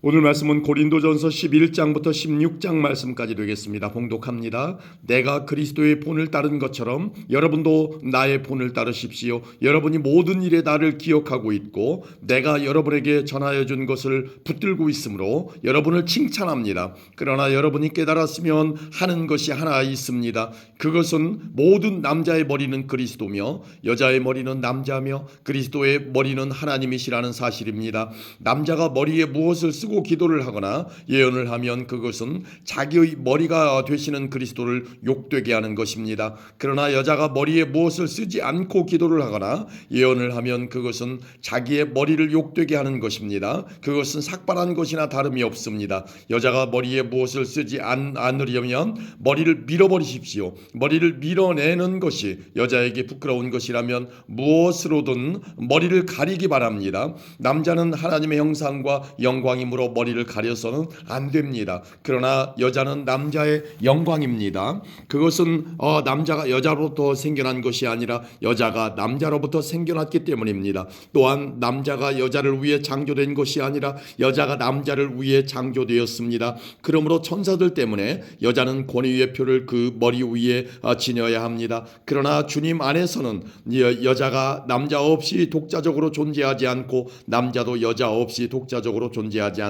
오늘 말씀은 고린도전서 11장부터 16장 말씀까지 되겠습니다. 봉독합니다. 내가 그리스도의 본을 따른 것처럼 여러분도 나의 본을 따르십시오. 여러분이 모든 일에 나를 기억하고 있고 내가 여러분에게 전하여 준 것을 붙들고 있으므로 여러분을 칭찬합니다. 그러나 여러분이 깨달았으면 하는 것이 하나 있습니다. 그것은 모든 남자의 머리는 그리스도며 여자의 머리는 남자며 그리스도의 머리는 하나님이시라는 사실입니다. 남자가 머리에 무엇을 쓰고 기도를 하거나 예언을 하면 그것은 자기의 머리가 되시는 그리스도를 욕되게 하는 것입니다. 그러나 여자가 머리에 무엇을 쓰지 않고 기도를 하거나 예언을 하면 그것은 자기의 머리를 욕되게 하는 것입니다. 그것은 삭발한 것이나 다름이 없습니다. 여자가 머리에 무엇을 쓰지 않, 않으려면 머리를 밀어버리십시오. 머리를 밀어내는 것이 여자에게 부끄러운 것이라면 무엇으로든 머리를 가리기 바랍니다. 남자는 하나님의 형상과 영광이므로 머리를 가려서는 안 됩니다. 그러나 여자는 남자의 영광입니다. 그것은 어, 남자가 여자로부터 생겨난 것이 아니라 여자가 남자로부터 생겨났기 때문입니다. 또한 남자가 여자를 위해 창조된 것이 아니라 여자가 남자를 위해 창조되었습니다. 그러므로 천사들 때문에 여자는 권위의 표를 그 머리 위에 어, 지녀야 합니다. 그러나 주님 안에서는 여, 여자가 남자 없이 독자적으로 존재하지 않고 남자도 여자 없이 독자적으로 존재하지 않습니다.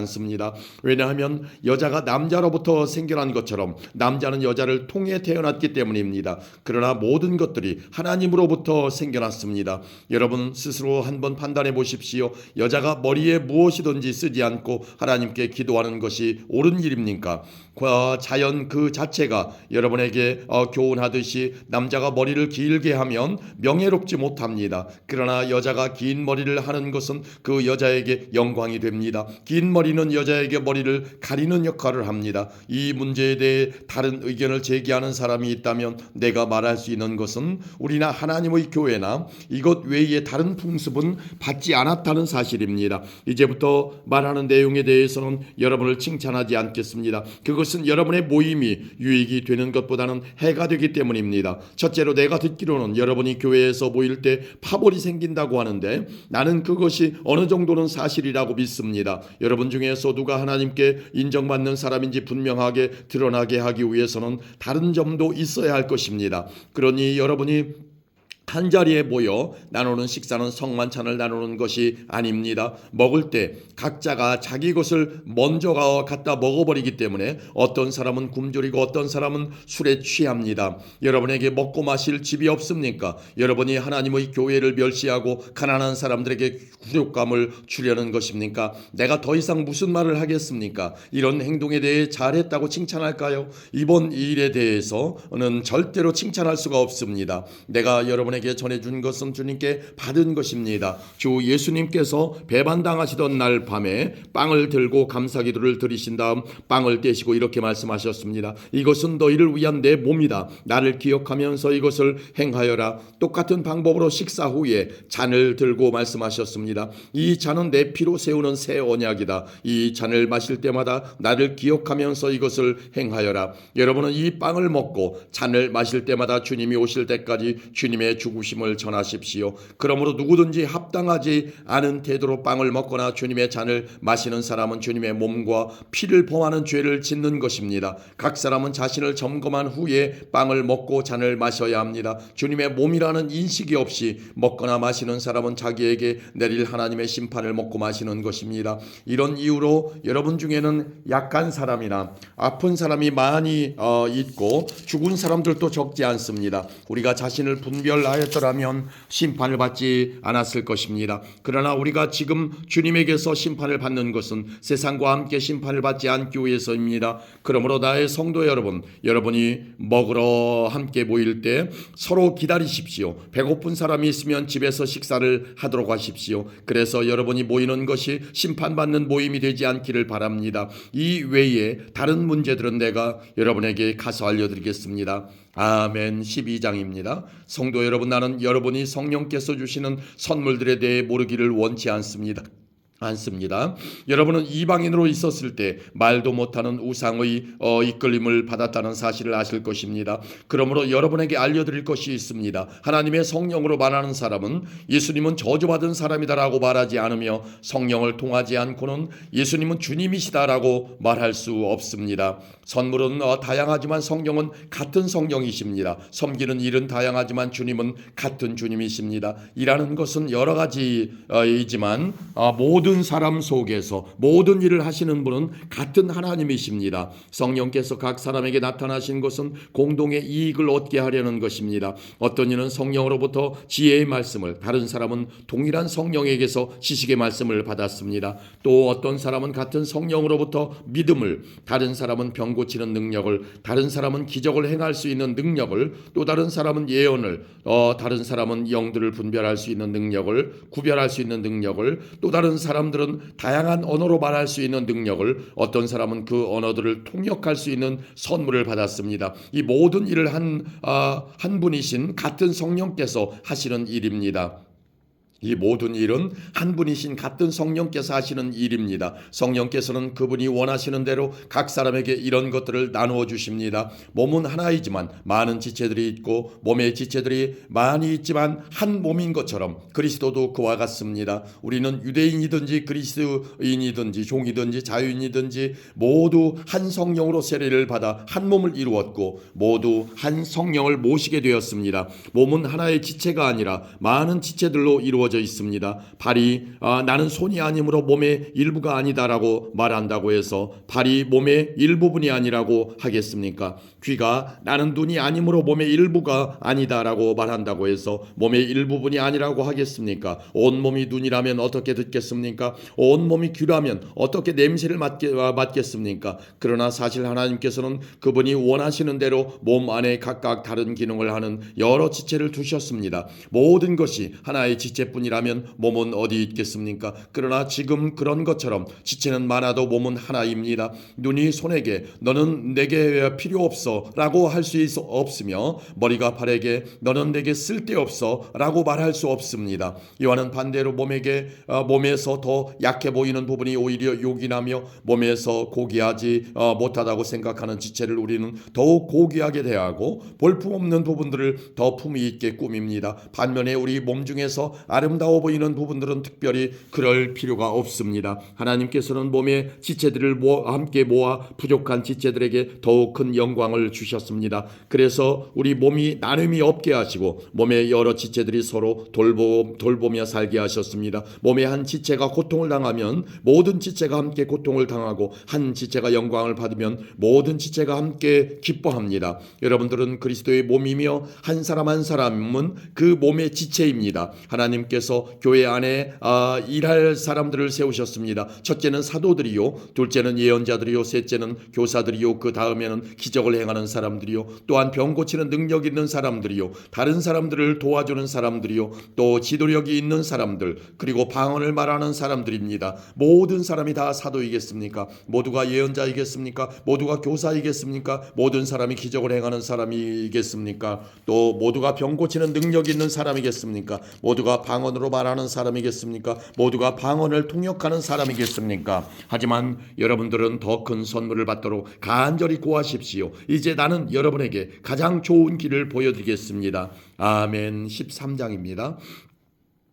왜냐하면 여자가 남자로부터 생겨난 것처럼 남자는 여자를 통해 태어났기 때문입니다. 그러나 모든 것들이 하나님으로부터 생겨났습니다. 여러분 스스로 한번 판단해 보십시오. 여자가 머리에 무엇이든지 쓰지 않고 하나님께 기도하는 것이 옳은 일입니까? 자연 그 자체가 여러분에게 어, 교훈하듯이 남자가 머리를 길게 하면 명예롭지 못합니다. 그러나 여자가 긴 머리를 하는 것은 그 여자에게 영광이 됩니다. 긴 머리 는 여자에게 머리를 가리는 역할을 합니다. 이 문제에 대해 다른 의견을 제기하는 사람이 있다면 내가 말할 수 있는 것은 우리나 하나님의 교회나 이것 외에 다른 풍습은 받지 않았다는 사실입니다. 이제부터 말하는 내용에 대해서는 여러분을 칭찬하지 않겠습니다. 그것은 여러분의 모임이 유익이 되는 것보다는 해가 되기 때문입니다. 첫째로 내가 듣기로는 여러분이 교회에서 모일 때 파벌이 생긴다고 하는데 나는 그것이 어느 정도는 사실이라고 믿습니다. 여러분 중 에서 누가 하나님께 인정받는 사람인지 분명하게 드러나게 하기 위해서는 다른 점도 있어야 할 것입니다. 그러니 여러분이 한 자리에 모여 나누는 식사는 성만찬을 나누는 것이 아닙니다. 먹을 때 각자가 자기 것을 먼저 가 갖다 먹어버리기 때문에 어떤 사람은 굶주리고 어떤 사람은 술에 취합니다. 여러분에게 먹고 마실 집이 없습니까? 여러분이 하나님의 교회를 멸시하고 가난한 사람들에게 굴욕감을 주려는 것입니까? 내가 더 이상 무슨 말을 하겠습니까? 이런 행동에 대해 잘했다고 칭찬할까요? 이번 일에 대해서는 절대로 칭찬할 수가 없습니다. 내가 여러분의 여러분에게 전해준 것은 주님께 받은 것입니다. 주 예수님께서 배반당하시던 날 밤에 빵을 들고 감사기도를 드리신 다음 빵을 떼시고 이렇게 말씀하셨습니다. 이것은 너희를 위한 내 몸이다. 나를 기억하면서 이것을 행하여라. 똑같은 방법으로 식사 후에 잔을 들고 말씀하셨습니다. 이 잔은 내 피로 세우는 새 언약이다. 이 잔을 마실 때마다 나를 기억하면서 이것을 행하여라. 여러분은 이 빵을 먹고 잔을 마실 때마다 주님이 오실 때까지 주님의 죽으심을 전하십시오. 그러므로 누구든지 합당하지 않은 태도로 빵을 먹거나 주님의 잔을 마시는 사람은 주님의 몸과 피를 범하는 죄를 짓는 것입니다. 각 사람은 자신을 점검한 후에 빵을 먹고 잔을 마셔야 합니다. 주님의 몸이라는 인식이 없이 먹거나 마시는 사람은 자기에게 내릴 하나님의 심판을 먹고 마시는 것입니다. 이런 이유로 여러분 중에는 약한 사람이나 아픈 사람이 많이 어, 있고 죽은 사람들도 적지 않습니다. 우리가 자신을 분별하 였더라면 심판을 받지 않았을 것입니다. 그러나 우리가 지금 주님에게서 심판을 받는 것은 세상과 함께 심판을 받지 않기 위해서입니다. 그러므로 나의 성도 여러분, 여러분이 먹으러 함께 모일 때 서로 기다리십시오. 배고픈 사람이 있으면 집에서 식사를 하도록 하십시오. 그래서 여러분이 모이는 것이 심판받는 모임이 되지 않기를 바랍니다. 이 외에 다른 문제들은 내가 여러분에게 가서 알려드리겠습니다. 아멘 12장입니다. 성도 여러분 나는 여러분이 성령께서 주시는 선물들에 대해 모르기를 원치 않습니다. 않습니다. 여러분은 이방인으로 있었을 때 말도 못하는 우상의 어, 이끌림을 받았다는 사실을 아실 것입니다. 그러므로 여러분에게 알려드릴 것이 있습니다. 하나님의 성령으로 말하는 사람은 예수님은 저주받은 사람이다라고 말하지 않으며 성령을 통하지 않고는 예수님은 주님이시다라고 말할 수 없습니다. 선물은 어, 다양하지만 성령은 같은 성령이십니다. 섬기는 일은 다양하지만 주님은 같은 주님이십니다. 일하는 것은 여러 가지이지만 어, 모든 사람 속에서 모든 일을 하시는 분은 같은 하나님이십니다. 성령께서 각 사람에게 나타나신 것은 공동의 이익을 얻게 하려는 것입니다. 어떤 이는 성령으로부터 지혜의 말씀을 다른 사람은 동일한 성령에게서 지식의 말씀을 받았습니다. 또 어떤 사람은 같은 성령으로부터 믿음을 다른 사람은 병 고치는 능력을 다른 사람은 기적을 행할 수 있는 능력을 또 다른 사람은 예언을 어, 다른 사람은 영들을 분별할 수 있는 능력을 구별할 수 있는 능력을 또 다른 사람 들은 다양한 언어로 말할 수 있는 능력을 어떤 사람은 그 언어들을 통역할 수 있는 선물을 받았습니다. 이 모든 일을 한, 아, 한 분이신 같은 성령께서 하시는 일입니다. 이 모든 일은 한 분이신 같은 성령께서 하시는 일입니다. 성령께서는 그분이 원하시는 대로 각 사람에게 이런 것들을 나누어 주십니다. 몸은 하나이지만 많은 지체들이 있고 몸의 지체들이 많이 있지만 한 몸인 것처럼 그리스도도 그와 같습니다. 우리는 유대인이든지 그리스도인이든지 종이든지 자유인이든지 모두 한 성령으로 세례를 받아 한 몸을 이루었고 모두 한 성령을 모시게 되었습니다. 몸은 하나의 지체가 아니라 많은 지체들로 이루어 이루어져 있습니다. 발이 아, 나는 손이 아니므로 몸의 일부가 아니다라고 말한다고 해서 발이 몸의 일부분이 아니라고 하겠습니까? 귀가 나는 눈이 아니므로 몸의 일부가 아니다라고 말한다고 해서 몸의 일부분이 아니라고 하겠습니까? 온 몸이 눈이라면 어떻게 듣겠습니까? 온 몸이 귀라면 어떻게 냄새를 맡게, 아, 맡겠습니까? 그러나 사실 하나님께서는 그분이 원하시는 대로 몸 안에 각각 다른 기능을 하는 여러 지체를 두셨습니다. 모든 것이 하나의 지체뿐 뿐이라면 몸은 어디 있겠습니까? 그러나 지금 그런 것처럼 지체는 많아도 몸은 하나입니다. 눈이 손에게 너는 내게 필요 없어 라고 할 수 없으며 머리가 발에게 너는 내게 쓸데없어라고 말할 수 없습니다. 이와는 반대로 몸에게 어, 몸에서 더 약해 보이는 부분이 오히려 요긴하며 몸에서 고귀하지 어, 못하다고 생각하는 지체를 우리는 더욱 고귀하게 대하고 볼품없는 부분들을 더 품위 있게 꾸밉니다. 반면에 우리 몸 중에서 아름 아름다워 보이는 부분들은 특별히 그럴 필요가 없습니다. 하나님께서는 몸의 지체들을 함께 모아 부족한 지체들에게 더욱 큰 영광을 주셨습니다. 그래서 우리 몸이 나눔이 없게 하시고 몸의 여러 지체들이 서로 돌보, 돌보며 살게 하셨습니다. 몸의 한 지체가 고통을 당하면 모든 지체가 함께 고통을 당하고 한 지체가 영광을 받으면 모든 지체가 함께 기뻐합니다. 여러분들은 그리스도의 몸이며 한 사람 한 사람은 그 몸의 지체입니다. 하나님께 하나님께서 교회 안에 아, 일할 사람들을 세우셨습니다. 첫째는 사도들이요, 둘째는 예언자들이요, 셋째는 교사들이요, 그 다음에는 기적을 행하 는 사람들이요, 또한 병 고치는 능력 있는 사람들이요, 다른 사람들을 도와주는 사람들이요, 또 지도력이 있는 사람들, 그리고 방언을 말하는 사람들입니다. 모든 사람이 다 사도이겠습니까? 모두가 예언자이겠습니까? 모두가 교사이겠습니까? 모든 사람이 기적을 행하는 사람이겠습니까? 또 모두가 병 고치는 능력 있는 사람이겠습니까? 모두가 방언 방언으로 말하는 사람이겠습니까? 모두가 방언을 통역하는 사람이겠습니까? 하지만 여러분들은 더 큰 선물을 받도록 간절히 구하십시오. 이제 나는 여러분에게 가장 좋은 길을 보여드리겠습니다. 아멘 13장입니다.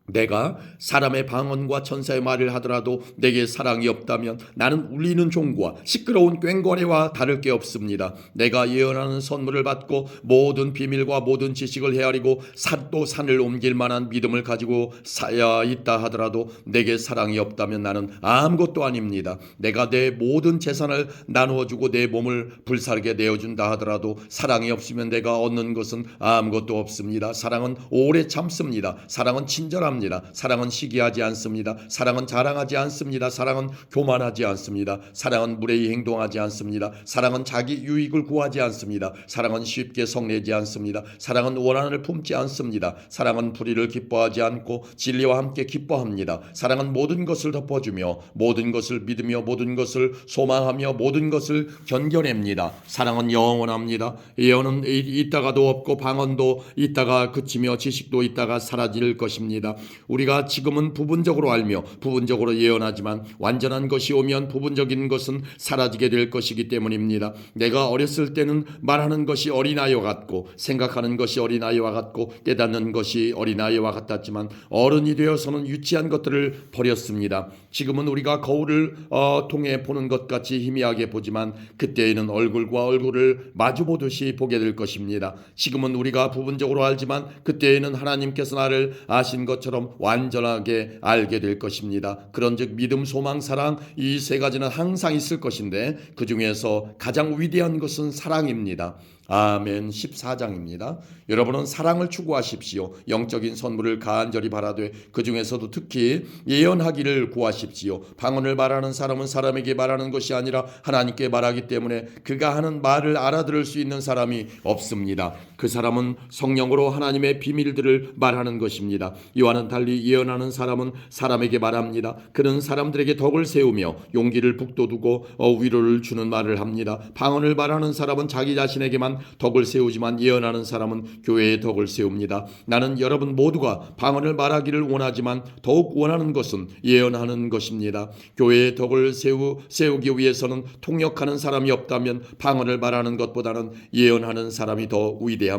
내가 사람의 방언과 천사의 말을 하더라도 내게 사랑이 없다면 나는 울리는 종과 시끄러운 꽹과리와 다를 게 없습니다. 내가 예언하는 선물을 받고 모든 비밀과 모든 지식을 헤아리고 산도 산을 옮길 만한 믿음을 가지고 사야 있다 하더라도 내게 사랑이 없다면 나는 아무것도 아닙니다. 내가 내 모든 재산을 나누어 주고 내 몸을 불살게 내어준다 하더라도 사랑이 없으면 내가 얻는 것은 아무것도 없습니다. 사랑은 오래 참습니다. 사랑은 친절합니다. 합니다. 사랑은 시기하지 않습니다. 사랑은 자랑하지 않습니다. 사랑은 교만하지 않습니다. 사랑은 무례히 행동하지 않습니다. 사랑은 자기 유익을 구하지 않습니다. 사랑은 쉽게 성내지 않습니다. 사랑은 원한을 품지 않습니다. 사랑은 불의를 기뻐하지 않고 진리와 함께 기뻐합니다. 사랑은 모든 것을 덮어주며 모든 것을 믿으며 모든 것을 소망하며 모든 것을 견뎌냅니다. 사랑은 영원합니다. 예언은 있다가도 없고 방언도 있다가 그치며 지식도 있다가 사라질 것입니다. 우리가 지금은 부분적으로 알며 부분적으로 예언하지만 완전한 것이 오면 부분적인 것은 사라지게 될 것이기 때문입니다. 내가 어렸을 때는 말하는 것이 어린아이와 같고 생각하는 것이 어린아이와 같고 깨닫는 것이 어린아이와 같았지만 어른이 되어서는 유치한 것들을 버렸습니다. 지금은 우리가 거울을 어, 통해 보는 것 같이 희미하게 보지만 그때에는 얼굴과 얼굴을 마주 보듯이 보게 될 것입니다. 지금은 우리가 부분적으로 알지만 그때에는 하나님께서 나를 아신 것처럼 완전하게 알게 될 것입니다. 그런즉 믿음, 소망, 사랑 이 세 가지는 항상 있을 것인데 그 중에서 가장 위대한 것은 사랑입니다. 아멘 14장입니다. 여러분은 사랑을 추구하십시오. 영적인 선물을 간절히 바라되 그 중에서도 특히 예언하기를 구하십시오. 방언을 말하는 사람은 사람에게 말하는 것이 아니라 하나님께 말하기 때문에 그가 하는 말을 알아들을 수 있는 사람이 없습니다. 그 사람은 성령으로 하나님의 비밀들을 말하는 것입니다. 이와는 달리 예언하는 사람은 사람에게 말합니다. 그는 사람들에게 덕을 세우며 용기를 북돋우고 어, 위로를 주는 말을 합니다. 방언을 말하는 사람은 자기 자신에게만 덕을 세우지만 예언하는 사람은 교회의 덕을 세웁니다. 나는 여러분 모두가 방언을 말하기를 원하지만 더욱 원하는 것은 예언하는 것입니다. 교회의 덕을 세우, 세우기 위해서는 통역하는 사람이 없다면 방언을 말하는 것보다는 예언하는 사람이 더 위대합니다.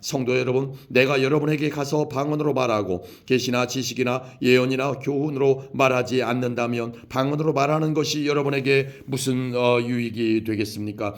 성도 여러분, 내가 여러분에게 가서 방언으로 말하고 계시나 지식이나 예언이나 교훈으로 말하지 않는다면 방언으로 말하는 것이 여러분에게 무슨 어, 유익이 되겠습니까?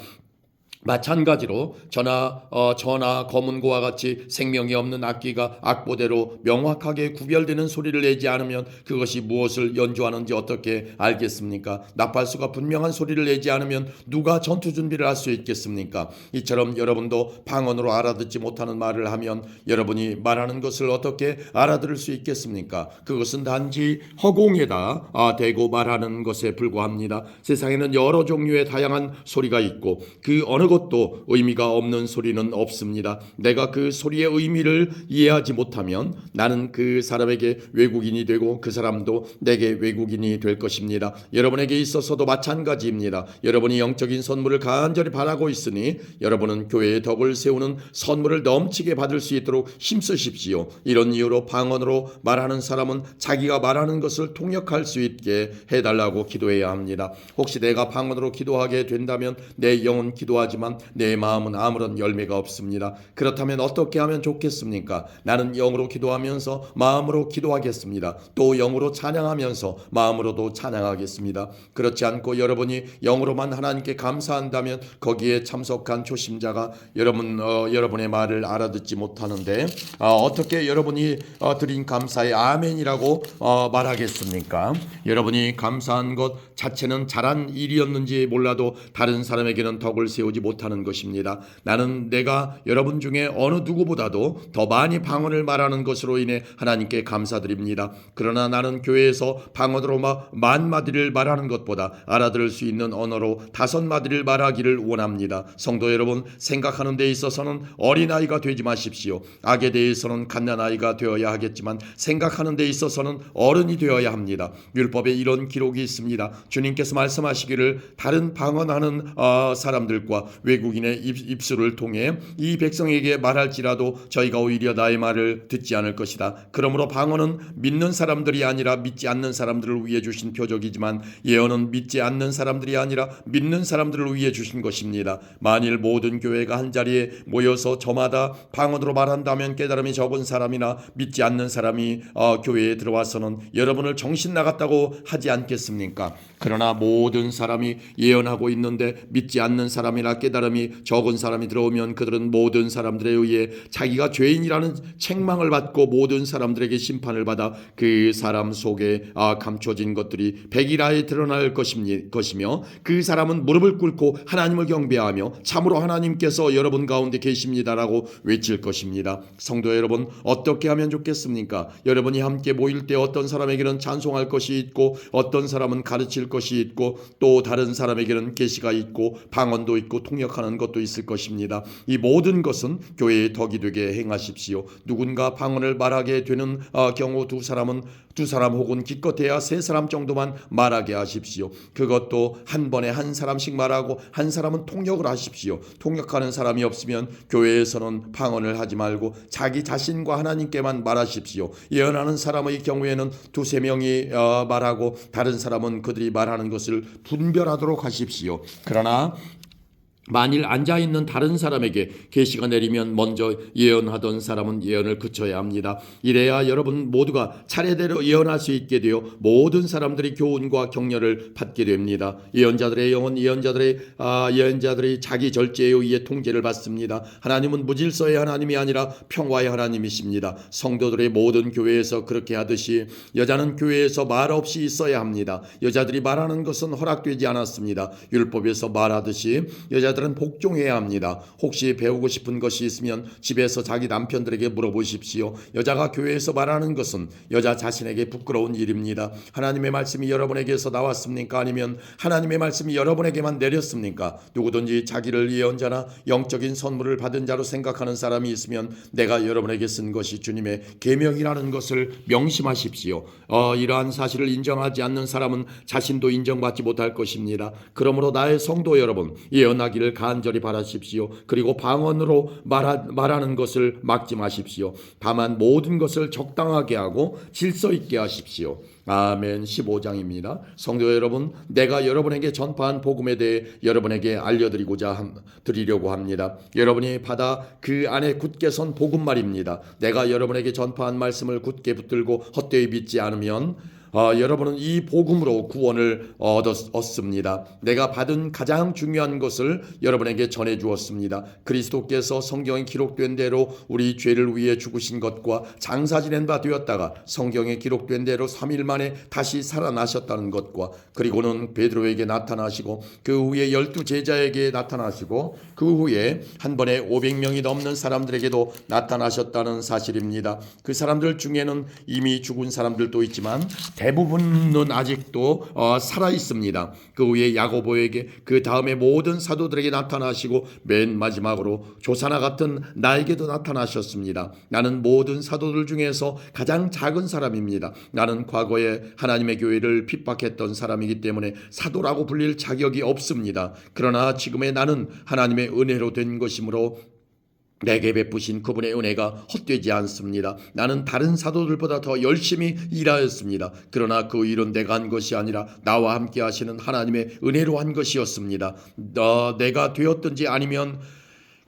마찬가지로 전하, 어, 전하 검은고와 같이 생명이 없는 악기가 악보대로 명확하게 구별되는 소리를 내지 않으면 그것이 무엇을 연주하는지 어떻게 알겠습니까? 나팔수가 분명한 소리를 내지 않으면 누가 전투 준비를 할 수 있겠습니까? 이처럼 여러분도 방언으로 알아듣지 못하는 말을 하면 여러분이 말하는 것을 어떻게 알아들을 수 있겠습니까? 그것은 단지 허공에다 아, 대고 말하는 것에 불과합니다. 세상에는 여러 종류의 다양한 소리가 있고 그 어느 것도 의미가 없는 소리는 없습니다. 내가 그 소리의 의미를 이해하지 못하면 나는 그 사람에게 외국인이 되고 그 사람도 내게 외국인이 될 것입니다. 여러분에게 있어서도 마찬가지입니다. 여러분이 영적인 선물을 간절히 바라고 있으니 여러분은 교회의 덕을 세우는 선물을 넘치게 받을 수 있도록 힘쓰십시오. 이런 이유로 방언으로 말하는 사람은 자기가 말하는 것을 통역할 수 있게 해달라고 기도해야 합니다. 혹시 내가 방언으로 기도하게 된다면 내 영은 기도하지 만 내 마음은 아무런 열매가 없습니다. 그렇다면 어떻게 하면 좋겠습니까? 나는 영으로 기도하면서 마음으로 기도하겠습니다. 또 영으로 찬양하면서 마음으로도 찬양하겠습니다. 그렇지 않고 여러분이 영으로만 하나님께 감사한다면 거기에 참석한 초심자가 여러분 어, 여러분의 말을 알아듣지 못하는데 어, 떻게 여러분이 어, 드린 감사에 아멘이라고 어, 말하겠습니까? 여러분이 감사한 것 자체는 잘한 일이었는지 몰라도 다른 사람에게는 덕을 세우지 못 하는 것입니다. 나는 내가 여러분 중에 어느 누구보다도 더 많이 방언을 말하는 것으로 인해 하나님께 감사드립니다. 그러나 나는 교회에서 방언으로 막만 마디를 말하는 것보다 알아들을 수 있는 언어로 다섯 마디를 말하기를 원합니다. 성도 여러분 생각하는 데 있어서는 어린아이가 되지 마십시오. 악에 대해서는 갓난아이가 되어야 하겠지만 생각하는 데 있어서는 어른이 되어야 합니다. 율법에 이런 기록이 있습니다. 주님께서 말씀하시기를 다른 방언하는 어, 사람들과 외국인의 입, 술을 통해 이 백성에게 말할지라도 저희가 오히려 나의 말을 듣지 않을 것이다. 그러므로 방언은 믿는 사람들이 아니라 믿지 않는 사람들을 위해 주신 표적이지만 예언은 믿지 않는 사람들이 아니라 믿는 사람들을 위해 주신 것입니다. 만일 모든 교회가 한 자리에 모여서 저마다 방언으로 말한다면 깨달음이 적은 사람이나 믿지 않는 사람이 어, 교회에 들어와서는 여러분을 정신 나갔다고 하지 않겠습니까? 그러나 모든 사람이 예언하고 있는데 믿지 않는 사람이나 깨달음이 적은 사람이 들어오면 그들은 모든 사람들에 의해 자기가 죄인이라는 책망을 받고 모든 사람들에게 심판을 받아 그 사람 속에 아, 감춰진 것들이 백일하에 드러날 것이며 그 사람은 무릎을 꿇고 하나님을 경배하며 참으로 하나님께서 여러분 가운데 계십니다라고 외칠 것입니다. 성도 여러분 어떻게 하면 좋겠습니까? 여러분이 함께 모일 때 어떤 사람에게는 찬송할 것이 있고 어떤 사람은 가르칠 것이 있고 또 다른 사람에게는 계시가 있고 방언도 있고 통 통역하는 것도 있을 것입니다. 이 모든 것은 교회의 덕이 되게 행하십시오. 누군가 방언을 말하게 되는 어, 경우 두 사람은 두 사람 혹은 기껏해야 세 사람 정도만 말하게 하십시오. 그것도 한 번에 한 사람씩 말하고 한 사람은 통역을 하십시오. 통역하는 사람이 없으면 교회에서는 방언을 하지 말고 자기 자신과 하나님께만 말하십시오. 예언하는 사람의 경우에는 두세 명이 어, 말하고 다른 사람은 그들이 말하는 것을 분별하도록 하십시오. 그러나 만일 앉아 있는 다른 사람에게 계시가 내리면 먼저 예언하던 사람은 예언을 그쳐야 합니다. 이래야 여러분 모두가 차례대로 예언할 수 있게 되어 모든 사람들이 교훈과 격려를 받게 됩니다. 예언자들의 영혼, 예언자들의 아, 예언자들이 자기 절제에 의해 통제를 받습니다. 하나님은 무질서의 하나님이 아니라 평화의 하나님이십니다. 성도들의 모든 교회에서 그렇게 하듯이 여자는 교회에서 말 없이 있어야 합니다. 여자들이 말하는 것은 허락되지 않았습니다. 율법에서 말하듯이 여자 여자들은 복종해야 합니다. 혹시 배우고 싶은 것이 있으면 집에서 자기 남편들에게 물어보십시오. 여자가 교회에서 말하는 것은 여자 자신에게 부끄러운 일입니다. 하나님의 말씀이 여러분에게서 나왔습니까? 아니면 하나님의 말씀이 여러분에게만 내렸습니까? 누구든지 자기를 예언자나 영적인 선물을 받은 자로 생각하는 사람이 있으면 내가 여러분에게 쓴 것이 주님의 계명이라는 것을 명심하십시오. 어, 이러한 사실을 인정하지 않는 사람은 자신도 인정받지 못할 것입니다. 그러므로 나의 성도 여러분 예언하기를 간절히 바라십시오. 그리고 방언으로 말하, 말하는 것을 막지 마십시오. 다만 모든 것을 적당하게 하고 질서 있게 하십시오. 아멘 15장입니다. 성도 여러분, 내가 여러분에게 전파한 복음에 대해 여러분에게 알려드리고자 함, 드리려고 합니다. 여러분이 받아 그 안에 굳게 선 복음 말입니다. 내가 여러분에게 전파한 말씀을 굳게 붙들고 헛되이 믿지 않 으면 어, 여러분은 이 복음으로 구원을 얻었습니다. 내가 받은 가장 중요한 것을 여러분에게 전해 주었습니다. 그리스도께서 성경에 기록된 대로 우리 죄를 위해 죽으신 것과 장사 지낸 바 되었다가 성경에 기록된 대로 3일 만에 다시 살아나셨다는 것과 그리고는 베드로에게 나타나시고 그 후에 열두 제자에게 나타나시고 그 후에 한 번에 500명이 넘는 사람들에게도 나타나셨다는 사실입니다. 그 사람들 중에는 이미 죽은 사람들도 있지만 대부분은 아직도 어, 살아 있습니다. 그 후에 야고보에게 그 다음에 모든 사도들에게 나타나시고 맨 마지막으로 조사나 같은 나에게도 나타나셨습니다. 나는 모든 사도들 중에서 가장 작은 사람입니다. 나는 과거에 하나님의 교회를 핍박했던 사람이기 때문에 사도라고 불릴 자격이 없습니다. 그러나 지금의 나는 하나님의 은혜로 된 것이므로 내게 베푸신 그분의 은혜가 헛되지 않습니다. 나는 다른 사도들보다 더 열심히 일하였습니다. 그러나 그 일은 내가 한 것이 아니라 나와 함께 하시는 하나님의 은혜로 한 것이었습니다. 어, 내가 되었든지 아니면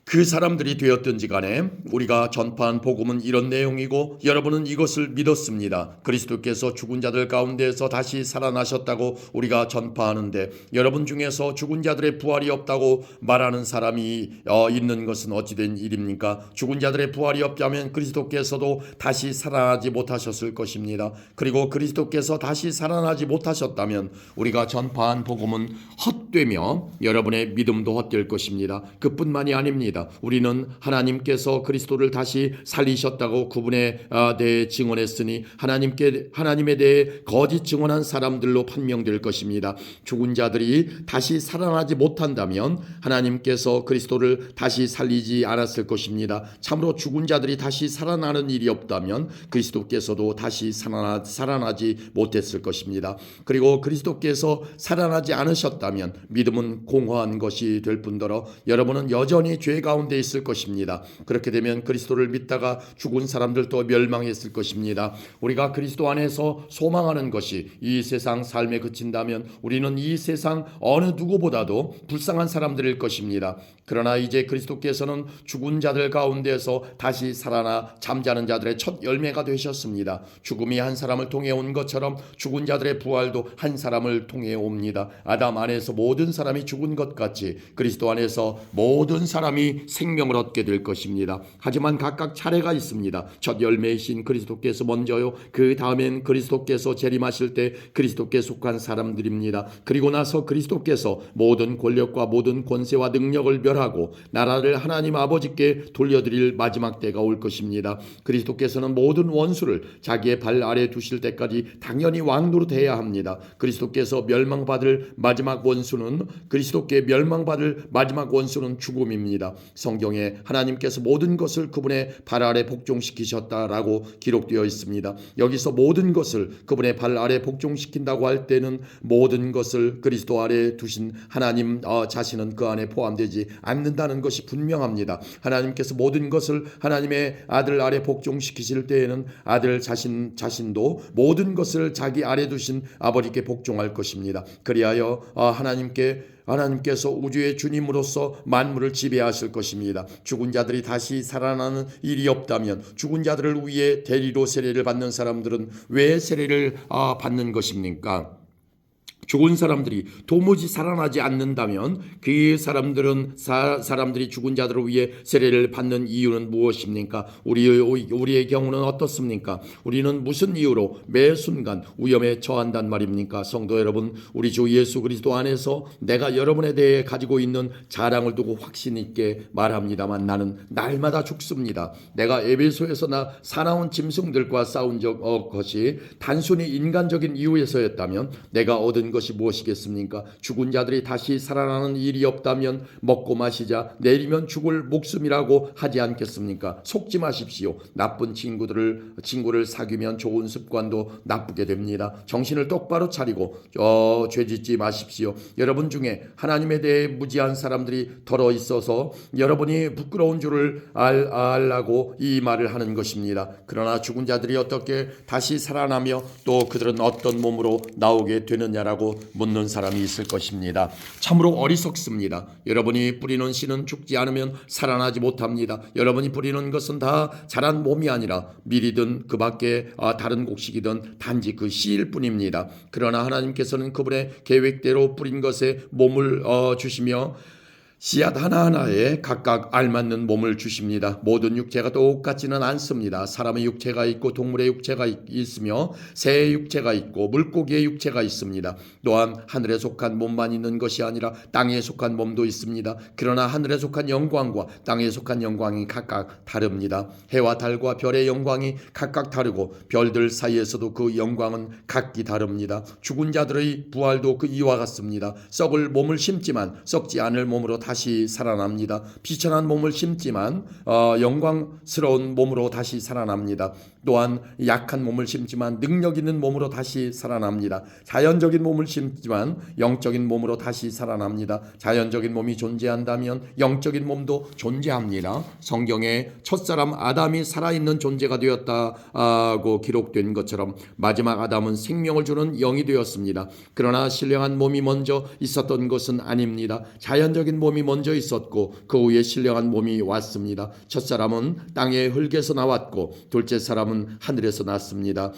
그 사람들이 되었든지 간에 우리가 전파한 복음은 이런 내용이고 여러분은 이것을 믿었습니다. 그리스도께서 죽은 자들 가운데서 다시 살아나셨다고 우리가 전파하는데 여러분 중에서 죽은 자들의 부활이 없다고 말하는 사람이 어, 있는 것은 어찌된 일입니까? 죽은 자들의 부활이 없다면 그리스도께서도 다시 살아나지 못하셨을 것입니다. 그리고 그리스도께서 다시 살아나지 못하셨다면 우리가 전파한 복음은 헛되며 여러분의 믿음도 헛될 것입니다. 그뿐만이 아닙니다. 것입니다. 우리는 하나님께서 그리스도를 다시 살리셨다고 그분에 아, 대해 증언했으니 하나님께 하나님에 대해 거짓 증언한 사람들로 판명될 것입니다. 죽은 자들이 다시 살아나지 못한다면 하나님께서 그리스도를 다시 살리지 않았을 것입니다. 참으로 죽은 자들이 다시 살아나는 일이 없다면 그리스도께서도 다시 살아나, 살아나지 못했을 것입니다. 그리고 그리스도께서 살아나지 않으셨다면 믿음은 공허한 것이 될 뿐더러 여러분은 여전히 죄가 가운데 있을 것입니다. 그렇게 되면 그리스도를 믿다가 죽은 사람들도 멸망했을 것입니다. 우리가 그리스도 안에서 소망하는 것이 이 세상 삶에 그친다면 우리는 이 세상 어느 누구보다도 불쌍한 사람들일 것입니다. 그러나 이제 그리스도께서는 죽은 자들 가운데서 다시 살아나 잠자는 자들의 첫 열매가 되셨습니다. 죽음이 한 사람을 통해 온 것처럼 죽은 자들의 부활도 한 사람을 통해 옵니다. 아담 안에서 모든 사람이 죽은 것 같이 그리스도 안에서 모든 사람이 생명을 얻게 될 것입니다. 하지만 각각 차례가 있습니다. 첫 열매이신 그리스도께서 먼저요. 그 다음엔 그리스도께서 재림하실 때 그리스도께 속한 사람들입니다. 그리고 나서 그리스도께서 모든 권력과 모든 권세와 능력을 멸하 멸 하고 나라를 하나님 아버지께 돌려드릴 마지막 때가 올 것입니다. 그리스도께서는 모든 원수를 자기의 발 아래 두실 때까지 당연히 왕 노릇해야 합니다. 그리스도께서 멸망받을 마지막 원수는 그리스도께 멸망받을 마지막 원수는 죽음입니다. 성경에 하나님께서 모든 것을 그분의 발 아래 복종시키셨다라고 기록되어 있습니다. 여기서 모든 것을 그분의 발 아래 복종시킨다고 할 때는 모든 것을 그리스도 아래 두신 하나님 어, 자신은 그 안에 포함되지 않 는다는 것이 분명합니다. 하나님께서 모든 것을 하나님의 아들 아래 복종시키실 때에는 아들 자신 자신도 모든 것을 자기 아래 두신 아버지께 복종할 것입니다. 그리하여 어, 하나님께 하나님께서 우주의 주님으로서 만물을 지배하실 것입니다. 죽은 자들이 다시 살아나는 일이 없다면 죽은 자들을 위해 대리로 세례를 받는 사람들은 왜 세례를 아, 받는 것입니까? 죽은 사람들이 도무지 살아나지 않는다면 그 사람들은 사, 사람들이 죽은 자들을 위해 세례를 받는 이유는 무엇입니까? 우리 우리의 경우는 어떻습니까? 우리는 무슨 이유로 매 순간 위험에 처한단 말입니까? 성도 여러분, 우리 주 예수 그리스도 안에서 내가 여러분에 대해 가지고 있는 자랑을 두고 확신 있게 말합니다만 나는 날마다 죽습니다. 내가 에베소에서 나 사나운 짐승들과 싸운 적 어, 것이 단순히 인간적인 이유에서였다면 내가 얻은 것이 무엇이겠습니까? 죽은 자들이 다시 살아나는 일이 없다면 먹고 마시자 내리면 죽을 목숨이라고 하지 않겠습니까? 속지 마십시오. 나쁜 친구들을 친구를 사귀면 좋은 습관도 나쁘게 됩니다. 정신을 똑바로 차리고 어, 죄짓지 마십시오. 여러분 중에 하나님에 대해 무지한 사람들이 덜어 있어서 여러분이 부끄러운 줄을 알, 알라고 이 말을 하는 것입니다. 그러나 죽은 자들이 어떻게 다시 살아나며 또 그들은 어떤 몸으로 나오게 되느냐라고 묻는 사람이 있을 것입니다. 참으로 어리석습니다. 여러분이 뿌리는 씨는 죽지 않으면 살아나지 못합니다. 여러분이 뿌리는 것은 다 자란 몸이 아니라 밀이든 그 밖에 아, 다른 곡식이든 단지 그 씨일 뿐입니다. 그러나 하나님께서는 그분의 계획대로 뿌린 것에 몸을 어, 주시며 씨앗 하나하나에 각각 알맞는 몸을 주십니다. 모든 육체가 똑같지는 않습니다. 사람의 육체가 있고 동물의 육체가 있으며 새의 육체가 있고 물고기의 육체가 있습니다. 또한 하늘에 속한 몸만 있는 것이 아니라 땅에 속한 몸도 있습니다. 그러나 하늘에 속한 영광과 땅에 속한 영광이 각각 다릅니다. 해와 달과 별의 영광이 각각 다르고 별들 사이에서도 그 영광은 각기 다릅니다. 죽은 자들의 부활도 그 이와 같습니다. 썩을 몸을 심지만 썩지 않을 몸으로 다시 살아납니다. 비천한 몸을 심지만 어, 영광스러운 몸으로 다시 살아납니다. 또한 약한 몸을 심지만 능력 있는 몸으로 다시 살아납니다. 자연적인 몸을 심지만 영적인 몸으로 다시 살아납니다. 자연적인 몸이 존재한다면 영적인 몸도 존재합니다. 성경에 첫사람 아담이 살아있는 존재가 되었다고 기록된 것처럼 마지막 아담은 생명을 주는 영이 되었습니다. 그러나 신령한 몸이 먼저 있었던 것은 아닙니다. 자연적인 몸이 먼저 있었고 그 후에 신령한 몸이 왔습니다. 첫사람은 땅의 흙에서 나왔고 둘째 사람은 하늘에서 났습니다.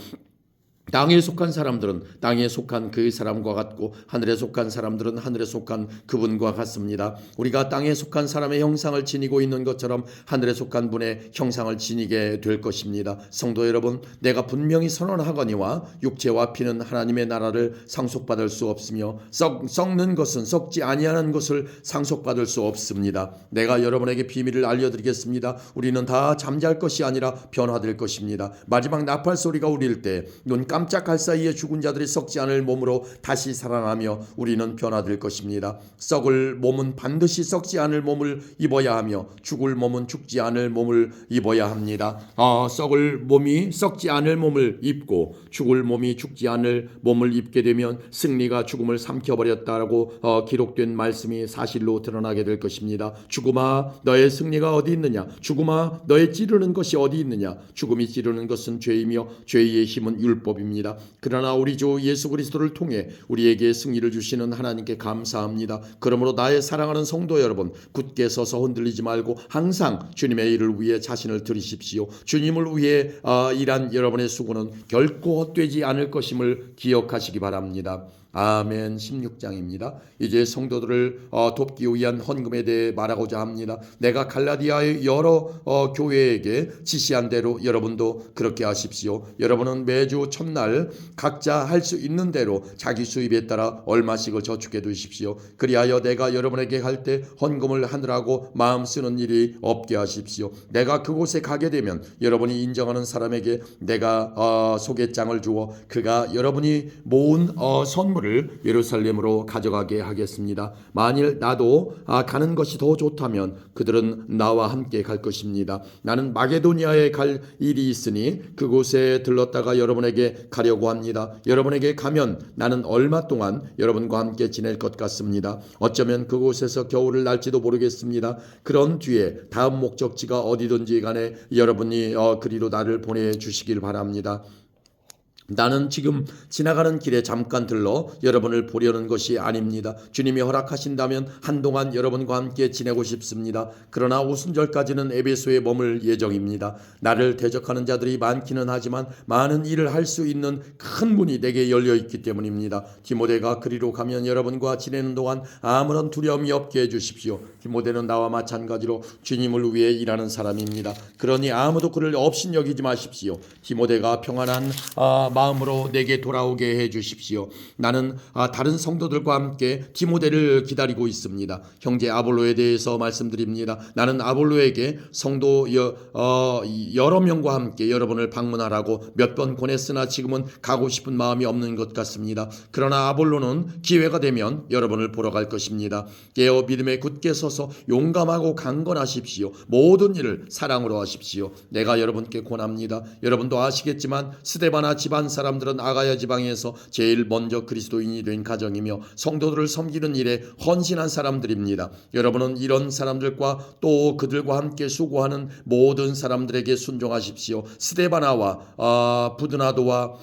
땅에 속한 사람들은 땅에 속한 그 사람과 같고 하늘에 속한 사람들은 하늘에 속한 그분과 같습니다. 우리가 땅에 속한 사람의 형상을 지니고 있는 것처럼 하늘에 속한 분의 형상을 지니게 될 것입니다. 성도 여러분, 내가 분명히 선언하거니와 육체와 피는 하나님의 나라를 상속받을 수 없으며 썩, 썩는 것은 썩지 아니하는 것을 상속받을 수 없습니다. 내가 여러분에게 비밀을 알려드리겠습니다. 우리는 다 잠잘 것이 아니라 변화될 것입니다. 마지막 나팔 소리가 울릴 때눈 깜 짝할 사이에 죽은 자들이 썩지 않을 몸으로 다시 살아나며 우리는 변화될 것입니다. 썩을 몸은 반드시 썩지 않을 몸을 입어야 하며 죽을 몸은 죽지 않을 몸을 입어야 합니다. 아, 썩을 몸이 썩지 않을 몸을 입고 죽을 몸이 죽지 않을 몸을 입게 되면 승리가 죽음을 삼켜버렸다라고 어, 기록된 말씀이 사실로 드러나게 될 것입니다. 죽음아 너의 승리가 어디 있느냐? 죽음아 너의 찌르는 것이 어디 있느냐? 죽음이 찌르는 것은 죄이며 죄의 힘은 율법입 니다. 입니다. 그러나 우리 주 예수 그리스도를 통해 우리에게 승리를 주시는 하나님께 감사합니다. 그러므로 나의 사랑하는 성도 여러분 굳게 서서 흔들리지 말고 항상 주님의 일을 위해 자신을 들이십시오. 주님을 위해 어, 일한 여러분의 수고는 결코 헛되지 않을 것임을 기억하시기 바랍니다. 아멘 16장입니다. 이제 성도들을 어, 돕기 위한 헌금에 대해 말하고자 합니다. 내가 갈라디아의 여러 어, 교회에게 지시한 대로 여러분도 그렇게 하십시오. 여러분은 매주 첫날 각자 할 수 있는 대로 자기 수입에 따라 얼마씩을 저축해 두십시오. 그리하여 내가 여러분에게 할 때 헌금을 하느라고 마음 쓰는 일이 없게 하십시오. 내가 그곳에 가게 되면 여러분이 인정하는 사람에게 내가 어, 소개장을 주어 그가 여러분이 모은 어, 선물 을 예루살렘으로 가져가게 하겠습니다. 만일 나도 아, 가는 것이 더 좋다면 그들은 나와 함께 갈 것입니다. 나는 마게도니아에 갈 일이 있으니 그곳에 들렀다가 여러분에게 가려고 합니다. 여러분에게 가면 나는 얼마 동안 여러분과 함께 지낼 것 같습니다. 어쩌면 그곳에서 겨울을 날지도 모르겠습니다. 그런 뒤에 다음 목적지가 어디든지 간에 여러분이 어, 그리로 나를 보내주시길 바랍니다. 나는 지금 지나가는 길에 잠깐 들러 여러분을 보려는 것이 아닙니다. 주님이 허락하신다면 한동안 여러분과 함께 지내고 싶습니다. 그러나 오순절까지는 에베소에 머물 예정입니다. 나를 대적하는 자들이 많기는 하지만 많은 일을 할 수 있는 큰 문이 내게 열려 있기 때문입니다. 디모데가 그리로 가면 여러분과 지내는 동안 아무런 두려움이 없게 해 주십시오. 디모데는 나와 마찬가지로 주님을 위해 일하는 사람입니다. 그러니 아무도 그를 업신여기지 마십시오. 디모데가 평안한 아, 마음으로 내게 돌아오게 해 주십시오. 나는 아, 다른 성도들과 함께 디모데를 기다리고 있습니다. 형제 아볼로에 대해서 말씀드립니다. 나는 아볼로에게 성도 여, 어, 여러 명과 함께 여러분을 방문하라고 몇 번 권했으나 지금은 가고 싶은 마음이 없는 것 같습니다. 그러나 아볼로는 기회가 되면 여러분을 보러 갈 것입니다. 깨어 믿음에 굳게 서서 용감하고 강건하십시오. 모든 일을 사랑으로 하십시오. 내가 여러분께 권합니다. 여러분도 아시겠지만 스데바나 집안 사람들은 아가야 지방에서 제일 먼저 그리스도인이 된 가정이며 성도들을 섬기는 일에 헌신한 사람들입니다. 여러분은 이런 사람들과 또 그들과 함께 수고하는 모든 사람들에게 순종하십시오. 스데바나와 아, 부드나도와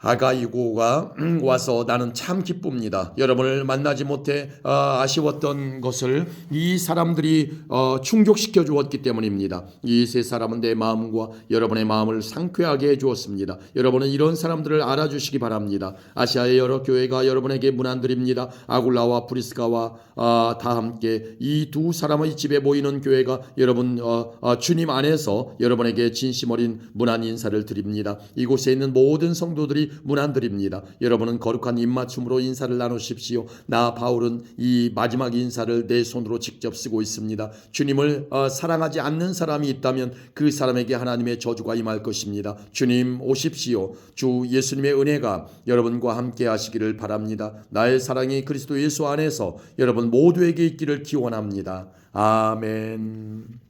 아가이고가 와서 나는 참 기쁩니다. 여러분을 만나지 못해 어, 아쉬웠던 것을 이 사람들이 어, 충족시켜 주었기 때문입니다. 이 세 사람은 내 마음과 여러분의 마음을 상쾌하게 해 주었습니다. 여러분은 이런 사람들을 알아주시기 바랍니다. 아시아의 여러 교회가 여러분에게 문안드립니다. 아굴라와 브리스가와 아, 다 함께 이 두 사람의 집에 모이는 교회가 여러분 어, 어, 주님 안에서 여러분에게 진심 어린 문안 인사를 드립니다. 이곳에 있는 모든 성도들 이 문안드립니다. 여러분은 거룩한 입맞춤으로 인사를 나누십시오. 나 바울은 이 마지막 인사를 내 손으로 직접 쓰고 있습니다. 주님을 어, 사랑하지 않는 사람이 있다면 그 사람에게 하나님의 저주가 임할 것입니다. 주님 오십시오. 주 예수님의 은혜가 여러분과 함께 하시기를 바랍니다. 나의 사랑이 그리스도 예수 안에서 여러분 모두에게 있기를 기원합니다. 아멘.